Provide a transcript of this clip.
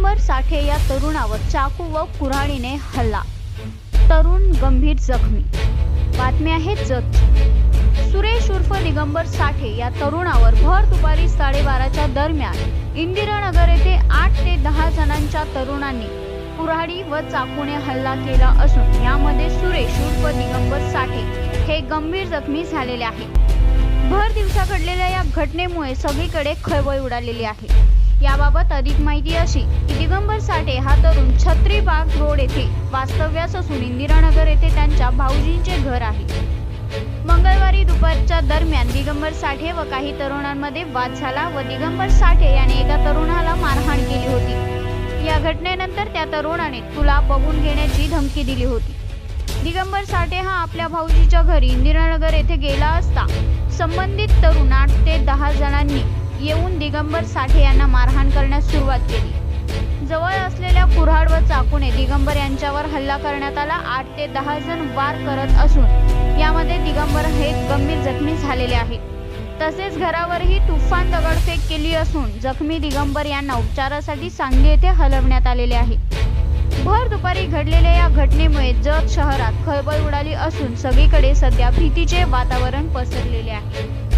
साठे या तरुणावर चाकू व कुऱ्हाडीने हल्ला. तरुण गंभीर जखमी. बातमी आहे जत. सुरेश उर्फ दिगंबर साठे या तरुणावर भर दुपारी साडेबाराच्या दरम्यान इंदिरानगर येथे आठ ते दहा जणांच्या तरुणांनी कुऱ्हाडी व चाकूने हल्ला केला असून यामध्ये सुरेश उर्फ दिगंबर साठे हे गंभीर जखमी झालेले आहे भर दिवसा घडलेल्या या घटनेमुळे सगळीकडे खळबळ उडालेली आहे. याबाबत अधिक माहिती अशी की दिगंबर साठे हा तरुण छत्रीबाग रोड येथे वास्तव्यास असून इंदिरानगर येथे त्यांच्या भाऊजींचे घर आहे. मंगळवारी दुपारच्या दरम्यान दिगंबर साठे व काही तरुणांमध्ये वाद झाला व दिगंबर साठे याने एका तरुणाला मारहाण केली होती. या घटनेनंतर त्या तरुणाने तुला बघून घेण्याची धमकी दिली होती. दिगंबर साठे हा आपल्या भाऊजीच्या घरी इंदिरानगर येथे गेला असता. संबंधित तरुण आठ ते दहा जणांनी येऊन दिगंबर साठे यांना मारहाण करण्यास सुरुवात केली. जवळ असलेल्या कुऱ्हाड व चाकूने दिगंबर यांच्यावर हल्ला करण्यात आला. आठ ते दहा जण वार करत असून यामध्ये दिगंबर हे गंभीर जखमी झालेले आहेत. तसेच घरावरही तुफान दगडफेक केली असून जखमी दिगंबर यांना उपचारासाठी सांगली येथे हलवण्यात आलेले आहे. भर दुपारी घडलेल्या या घटनेमुळे जत शहरात खळबळ उडाली असून सगळीकडे सध्या भीतीचे वातावरण पसरलेले आहे.